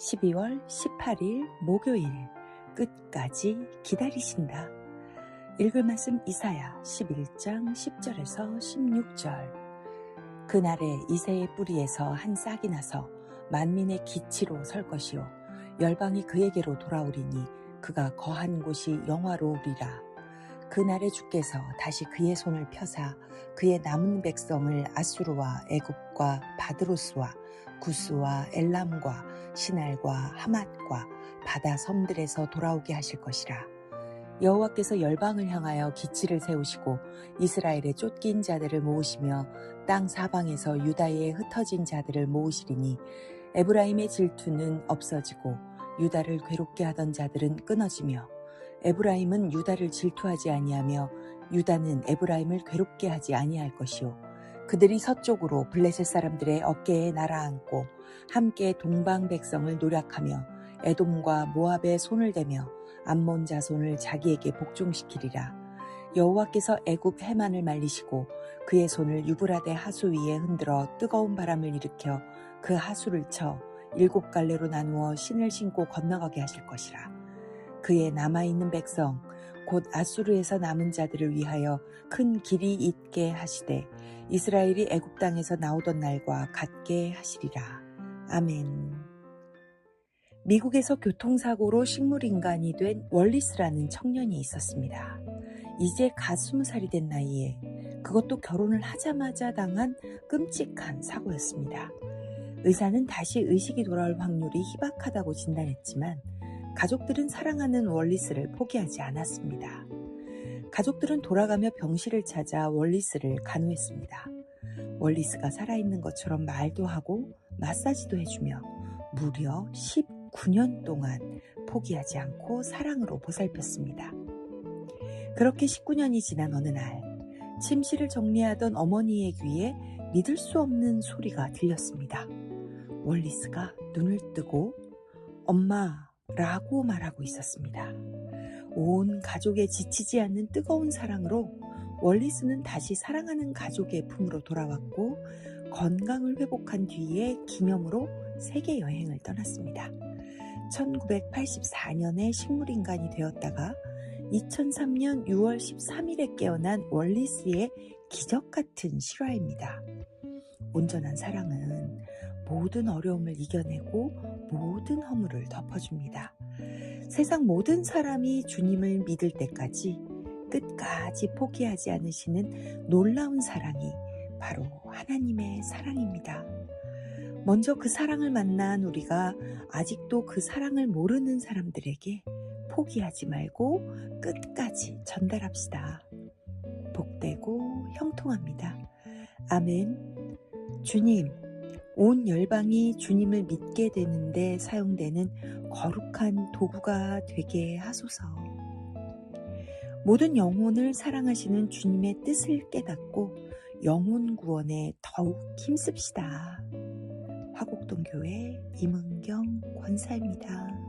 12월 18일 목요일 끝까지 기다리신다. 읽을 말씀 이사야 11장 10절에서 16절. 그날에 이새의 뿌리에서 한 싹이 나서 만민의 기치로 설 것이요 열방이 그에게로 돌아오리니 그가 거한 곳이 영화로우리라. 그날에 주께서 다시 그의 손을 펴사 그의 남은 백성을 아수르와 애굽과 바드로스와 구스와 엘람과 시날과 하맛과 바다 섬들에서 돌아오게 하실 것이라. 여호와께서 열방을 향하여 기치를 세우시고 이스라엘의 쫓긴 자들을 모으시며 땅 사방에서 유다에 흩어진 자들을 모으시리니 에브라임의 질투는 없어지고 유다를 괴롭게 하던 자들은 끊어지며 에브라임은 유다를 질투하지 아니하며 유다는 에브라임을 괴롭게 하지 아니할 것이요. 그들이 서쪽으로 블레셋 사람들의 어깨에 날아앉고 함께 동방 백성을 노력하며 에돔과 모압의 손을 대며 암몬 자손을 자기에게 복종시키리라. 여호와께서 애굽 해만을 말리시고 그의 손을 유브라데 하수 위에 흔들어 뜨거운 바람을 일으켜 그 하수를 쳐 일곱 갈래로 나누어 신을 신고 건너가게 하실 것이라 그의 남아있는 백성 곧 아수르에서 남은 자들을 위하여 큰 길이 있게 하시되 이스라엘이 애굽 땅에서 나오던 날과 같게 하시리라. 아멘. 미국에서 교통사고로 식물인간이 된 월리스라는 청년이 있었습니다. 이제 가 스무 살이 된 나이에 그것도 결혼을 하자마자 당한 끔찍한 사고였습니다. 의사는 다시 의식이 돌아올 확률이 희박하다고 진단했지만 가족들은 사랑하는 월리스를 포기하지 않았습니다. 가족들은 돌아가며 병실을 찾아 월리스를 간호했습니다. 월리스가 살아있는 것처럼 말도 하고 마사지도 해주며 무려 19년 동안 포기하지 않고 사랑으로 보살폈습니다. 그렇게 19년이 지난 어느 날, 침실을 정리하던 어머니의 귀에 믿을 수 없는 소리가 들렸습니다. 월리스가 눈을 뜨고 엄마 라고 말하고 있었습니다. 온 가족에 지치지 않는 뜨거운 사랑으로 월리스는 다시 사랑하는 가족의 품으로 돌아왔고 건강을 회복한 뒤에 기념으로 세계 여행을 떠났습니다. 1984년에 식물인간이 되었다가 2003년 6월 13일에 깨어난 월리스의 기적 같은 실화입니다. 온전한 사랑은 모든 어려움을 이겨내고 모든 허물을 덮어줍니다. 세상 모든 사람이 주님을 믿을 때까지 끝까지 포기하지 않으시는 놀라운 사랑이 바로 하나님의 사랑입니다. 먼저 그 사랑을 만난 우리가 아직도 그 사랑을 모르는 사람들에게 포기하지 말고 끝까지 전달합시다. 복되고 형통합니다. 아멘. 주님, 온 열방이 주님을 믿게 되는데 사용되는 거룩한 도구가 되게 하소서. 모든 영혼을 사랑하시는 주님의 뜻을 깨닫고 영혼 구원에 더욱 힘씁시다. 화곡동교회 임은경 권사입니다.